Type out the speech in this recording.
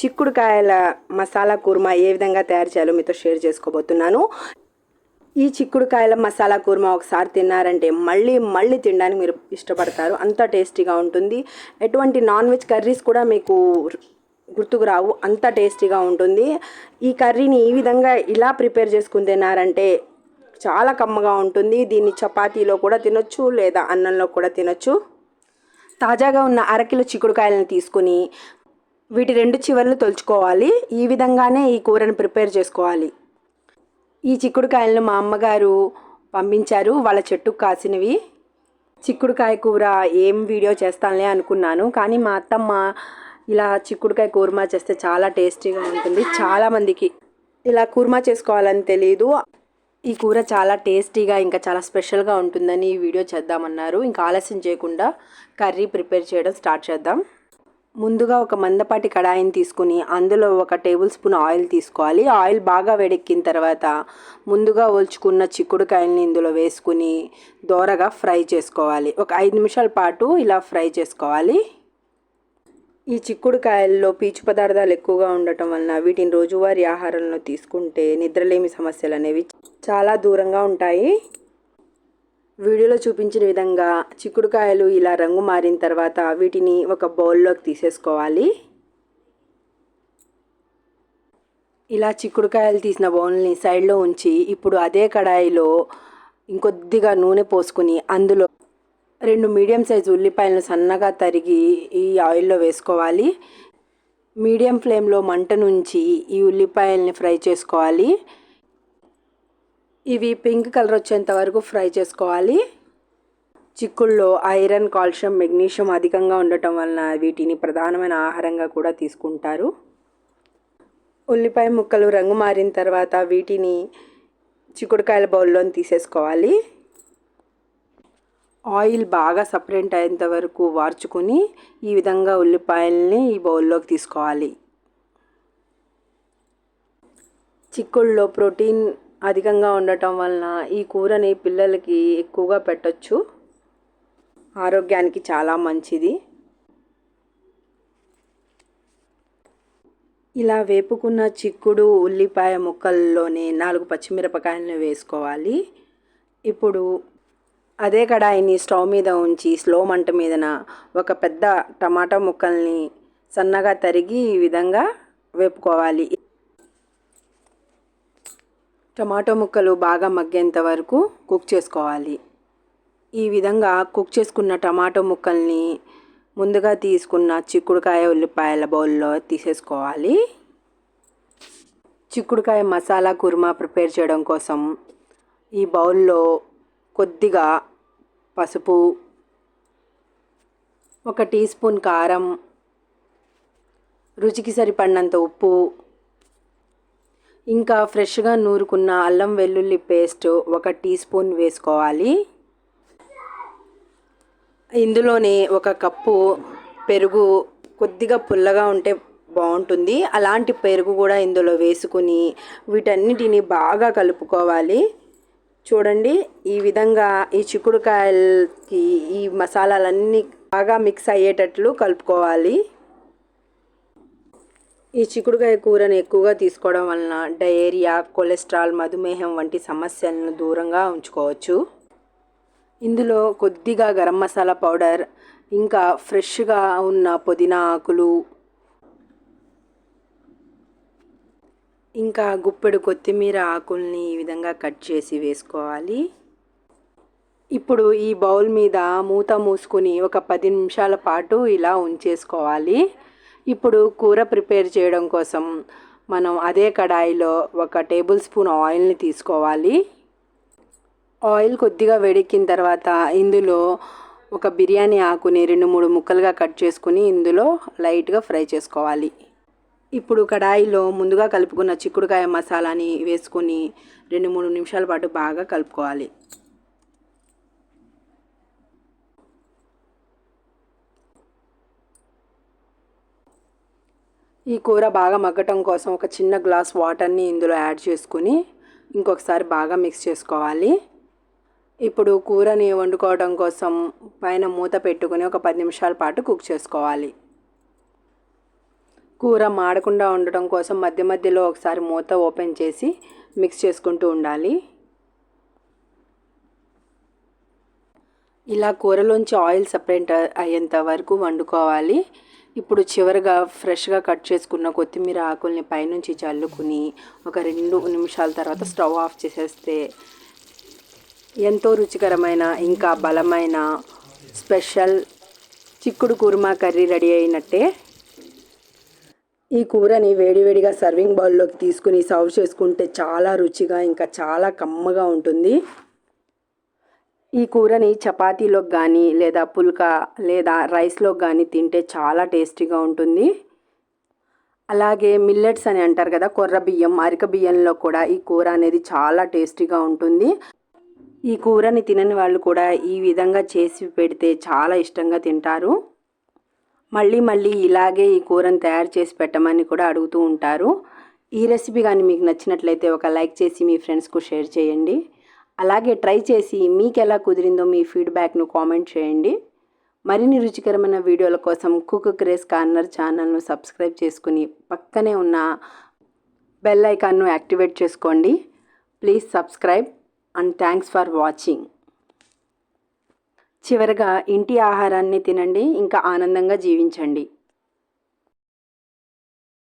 చిక్కుడుకాయల మసాలా కూర్మా ఏ విధంగా తయారు చేయాలో మీతో షేర్ చేసుకోబోతున్నాను. ఈ చిక్కుడుకాయల మసాలా కూర్మా ఒకసారి తిన్నారంటే మళ్ళీ మళ్ళీ తినడానికి మీరు ఇష్టపడతారు. అంత టేస్టీగా ఉంటుంది. ఎటువంటి నాన్ వెజ్ కర్రీస్ కూడా మీకు గుర్తుకు రావు. అంత టేస్టీగా ఉంటుంది. ఈ కర్రీని ఈ విధంగా ఇలా ప్రిపేర్ చేసుకుని తిన్నారంటే చాలా కమ్మగా ఉంటుంది. దీన్ని చపాతీలో కూడా తినొచ్చు లేదా అన్నంలో కూడా తినొచ్చు. తాజాగా ఉన్న అరకిలో చిక్కుడుకాయలను తీసుకుని వీటి రెండు చివర్లు తొలుచుకోవాలి. ఈ విధంగానే ఈ కూరను ప్రిపేర్ చేసుకోవాలి. ఈ చిక్కుడుకాయలను మా అమ్మగారు పంపించారు. వాళ్ళ చెట్టుకు కాసినవి. చిక్కుడుకాయ కూర ఏం వీడియో చేస్తానులే అనుకున్నాను. కానీ మా అత్తమ్మ ఇలా చిక్కుడుకాయ కూర్మా చేస్తే చాలా టేస్టీగా ఉంటుంది. చాలామందికి ఇలా కూర్మా చేసుకోవాలని తెలియదు ఈ కూర చాలా టేస్టీగా ఇంకా చాలా స్పెషల్గా ఉంటుందని ఈ వీడియో చేద్దామన్నారు. ఇంకా ఆలస్యం చేయకుండా కర్రీ ప్రిపేర్ చేయడం స్టార్ట్ చేద్దాం. ముందుగా ఒక మందపాటి కడాయిని తీసుకుని అందులో ఒక టేబుల్ స్పూన్ ఆయిల్ తీసుకోవాలి. ఆయిల్ బాగా వేడెక్కిన తర్వాత ముందుగా ఒల్చుకున్న చిక్కుడుకాయల్ని ఇందులో వేసుకుని దోరగా ఫ్రై చేసుకోవాలి. ఒక ఐదు నిమిషాల పాటు ఇలా ఫ్రై చేసుకోవాలి. ఈ చిక్కుడుకాయల్లో పీచు పదార్థాలు ఎక్కువగా ఉండటం వలన వీటిని రోజువారీ ఆహారంలో తీసుకుంటే నిద్రలేమి సమస్యలు అనేవి చాలా దూరంగా ఉంటాయి. వీడియోలో చూపించిన విధంగా చిక్కుడుకాయలు ఇలా రంగు మారిన తర్వాత వీటిని ఒక బౌల్లోకి తీసేసుకోవాలి. ఇలా చిక్కుడుకాయలు తీసిన బౌల్ని సైడ్లో ఉంచి ఇప్పుడు అదే కడాయిలో ఇంకొద్దిగా నూనె పోసుకుని అందులో రెండు మీడియం సైజు ఉల్లిపాయలను సన్నగా తరిగి ఈ ఆయిల్లో వేసుకోవాలి. మీడియం ఫ్లేమ్లో మంట నుంచి ఈ ఉల్లిపాయల్ని ఫ్రై చేసుకోవాలి. ఇవి పింక్ కలర్ వచ్చేంత వరకు ఫ్రై చేసుకోవాలి. చిక్కుల్లో ఐరన్ కాల్షియం మెగ్నీషియం అధికంగా ఉండటం వలన వీటిని ప్రధానమైన ఆహారంగా కూడా తీసుకుంటారు. ఉల్లిపాయ ముక్కలు రంగు మారిన తర్వాత వీటిని చిక్కుడుకాయల బౌల్లో తీసేసుకోవాలి. ఆయిల్ బాగా సపరేట్ అయ్యేంత వరకు వార్చుకొని ఈ విధంగా ఉల్లిపాయల్ని ఈ బౌల్లోకి తీసుకోవాలి. చిక్కుల్లో ప్రోటీన్ అధికంగా ఉండటం వలన ఈ కూరని పిల్లలకి ఎక్కువగా పెట్టచ్చు. ఆరోగ్యానికి చాలా మంచిది. ఇలా వేపుకున్న చిక్కుడు ఉల్లిపాయ ముక్కల్లోనే నాలుగు పచ్చిమిరపకాయలను వేసుకోవాలి. ఇప్పుడు అదే కడాయిని స్టవ్ మీద ఉంచి స్లో మంట మీదన ఒక పెద్ద టమాటా ముక్కల్ని సన్నగా తరిగి ఈ విధంగా వేపుకోవాలి. టమాటో ముక్కలు బాగా మగ్గేంత వరకు కుక్ చేసుకోవాలి. ఈ విధంగా కుక్ చేసుకున్న టమాటో ముక్కల్ని ముందుగా తీసుకున్న చిక్కుడుకాయ ఉల్లిపాయల బౌల్లో తీసేసుకోవాలి. చిక్కుడుకాయ మసాలా కుర్మా ప్రిపేర్ చేయడం కోసం ఈ బౌల్లో కొద్దిగా పసుపు ఒక టీ స్పూన్ కారం రుచికి సరిపడినంత ఉప్పు ఇంకా ఫ్రెష్గా నూరుకున్న అల్లం వెల్లుల్లి పేస్ట్ ఒక టీ స్పూన్ వేసుకోవాలి. ఇందులోనే ఒక కప్పు పెరుగు కొద్దిగా పుల్లగా ఉంటే బాగుంటుంది. అలాంటి పెరుగు కూడా ఇందులో వేసుకుని వీటన్నిటిని బాగా కలుపుకోవాలి. చూడండి ఈ విధంగా ఈ చిక్కుడుకాయలకి ఈ మసాలాలన్నీ బాగా మిక్స్ అయ్యేటట్లు కలుపుకోవాలి. ఈ చిక్కుడుకాయ కూరను ఎక్కువగా తీసుకోవడం వలన డయేరియా కొలెస్ట్రాల్ మధుమేహం వంటి సమస్యలను దూరంగా ఉంచుకోవచ్చు. ఇందులో కొద్దిగా గరం మసాలా పౌడర్ ఇంకా ఫ్రెష్గా ఉన్న పుదీనా ఆకులు ఇంకా గుప్పెడు కొత్తిమీర ఆకుల్ని ఈ విధంగా కట్ చేసి వేసుకోవాలి. ఇప్పుడు ఈ బౌల్ మీద మూత మూసుకుని ఒక పది నిమిషాల పాటు ఇలా ఉంచేసుకోవాలి. ఇప్పుడు కూర ప్రిపేర్ చేయడం కోసం మనం అదే కడాయిలో ఒక టేబుల్ స్పూన్ ఆయిల్ని తీసుకోవాలి. ఆయిల్ కొద్దిగా వేడెక్కిన తర్వాత ఇందులో ఒక బిర్యానీ ఆకుని రెండు మూడు ముక్కలుగా కట్ చేసుకుని ఇందులో లైట్గా ఫ్రై చేసుకోవాలి. ఇప్పుడు కడాయిలో ముందుగా కలుపుకున్న చిక్కుడుకాయ మసాలాని వేసుకొని రెండు మూడు నిమిషాల పాటు బాగా కలుపుకోవాలి. ఈ కూర బాగా మగ్గటం కోసం ఒక చిన్న గ్లాస్ వాటర్ని ఇందులో యాడ్ చేసుకుని ఇంకొకసారి బాగా మిక్స్ చేసుకోవాలి. ఇప్పుడు కూరని వండుకోవడం కోసం పైన మూత పెట్టుకుని ఒక పది నిమిషాల పాటు కుక్ చేసుకోవాలి. కూర మాడకుండా ఉండటం కోసం మధ్య మధ్యలో ఒకసారి మూత ఓపెన్ చేసి మిక్స్ చేసుకుంటూ ఉండాలి. ఇలా కూరలోంచి ఆయిల్ సపరేట్ అయ్యేంత వరకు వండుకోవాలి. ఇప్పుడు చివరిగా ఫ్రెష్గా కట్ చేసుకున్న కొత్తిమీర ఆకుల్ని పైనుంచి చల్లుకుని ఒక రెండు నిమిషాల తర్వాత స్టవ్ ఆఫ్ చేసేస్తే ఎంతో రుచికరమైన ఇంకా బలమైన స్పెషల్ చిక్కుడు కుర్మా కర్రీ రెడీ అయినట్టే. ఈ కూరని వేడివేడిగా సర్వింగ్ బౌల్లోకి తీసుకుని సర్వ్ చేసుకుంటే చాలా రుచిగా ఇంకా చాలా కమ్మగా ఉంటుంది. ఈ కూరని చపాతీలోకి కానీ లేదా పుల్కా లేదా రైస్లో కానీ తింటే చాలా టేస్టీగా ఉంటుంది. అలాగే మిల్లెట్స్ అని అంటారు కదా కొర్ర బియ్యం అరిక బియ్యంలో కూడా ఈ కూర అనేది చాలా టేస్టీగా ఉంటుంది. ఈ కూరని తినని వాళ్ళు కూడా ఈ విధంగా చేసి పెడితే చాలా ఇష్టంగా తింటారు. మళ్ళీ మళ్ళీ ఇలాగే ఈ కూరని తయారు చేసి పెట్టమని కూడా అడుగుతూ ఉంటారు. ఈ రెసిపీ కానీ మీకు నచ్చినట్లయితే ఒక లైక్ చేసి మీ ఫ్రెండ్స్కు షేర్ చేయండి. అలాగే ట్రై చేసి మీకు ఎలా కుదిరిందో మీ ఫీడ్బ్యాక్ను కామెంట్ చేయండి. మరిన్ని రుచికరమైన వీడియోల కోసం కుక్ క్రేజ్ కార్నర్ ఛానల్ను సబ్స్క్రైబ్ చేసుకుని పక్కనే ఉన్న బెల్ ఐకాన్ను యాక్టివేట్ చేసుకోండి. Please subscribe and thanks for watching. చివరగా ఇంటి ఆహారాన్ని తినండి ఇంకా ఆనందంగా జీవించండి.